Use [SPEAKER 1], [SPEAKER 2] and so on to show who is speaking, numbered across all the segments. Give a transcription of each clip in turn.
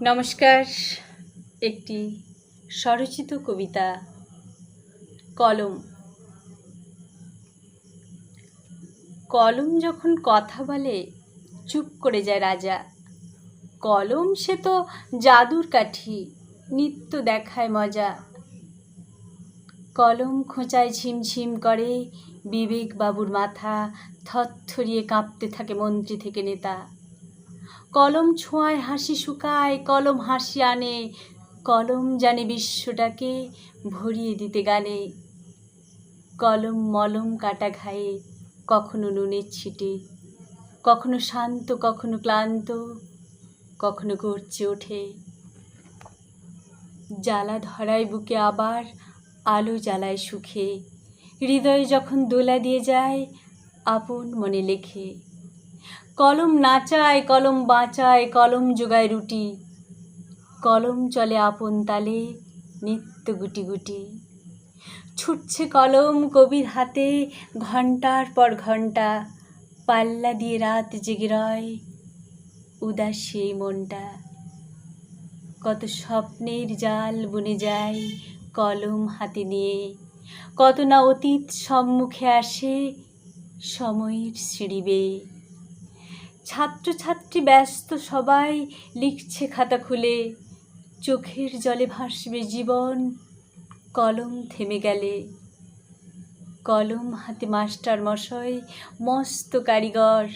[SPEAKER 1] নমস্কার, একটি স্বরচিত কবিতা, কলম। কলম যখন কথা বলে, চুপ করে যায় রাজা। কলম সে তো জাদুর কাঠি, নিত্য দেখায় মজা। কলম খোঁচায় ঝিমঝিম করে বিবেক বাবুর মাথা থরথরিয়ে কাঁপতে থাকে মন্ত্রী থেকে নেতা। কলম ছোঁয়ায় হাসি শুকায়, কলম হাসি আনে, কলম জানে বিশ্বটাকে ভরিয়ে দিতে গানে। কলম মলম কাটা ঘায়ে, কখনো নুনের ছিটে, কখনো শান্ত, কখনো ক্লান্ত, কখনো গর্জে ওঠে। জ্বালা ধরায় বুকে আবার, আলো জ্বালায় সুখে। হৃদয়ে যখন দোলা দিয়ে যায়, আপন মনে লেখে। কলম নাচায় কলম বাঁচায়, কলম যোগায় রুটি। কলম চলে আপন তালে, নিত্য গুটি গুটি। ছুটছে কলম কবির হাতে ঘণ্টার পর ঘণ্টা পাল্লা দিয়ে রাত জেগে রয় উদাস সেই মনটা। কত স্বপ্নের জাল বুনে যায় কলম হাতে নিয়ে, কত না অতীত সম্মুখে আসে সময়ের সিঁড়ি বেয়ে। ছাত্রছাত্রী ব্যস্ত সবাই লিখছে খাতা খুলে। চোখের জলে ভাসবে জীবন, কলম থেমে গেলে। কলম হাতে মাস্টার মশাই, মস্ত কারিগর।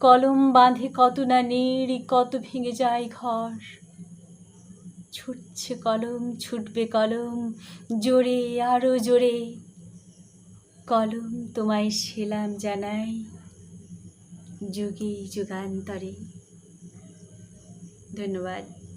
[SPEAKER 1] কলম বাঁধে কত না নীড়, কত ভেঙে যায় ঘর। ছুটছে কলম, ছুটবে কলম, জোরে, আরও জোরে। কলম তোমায় সেলাম জানাই যুগে যুগান্তরে। ধন্যবাদ।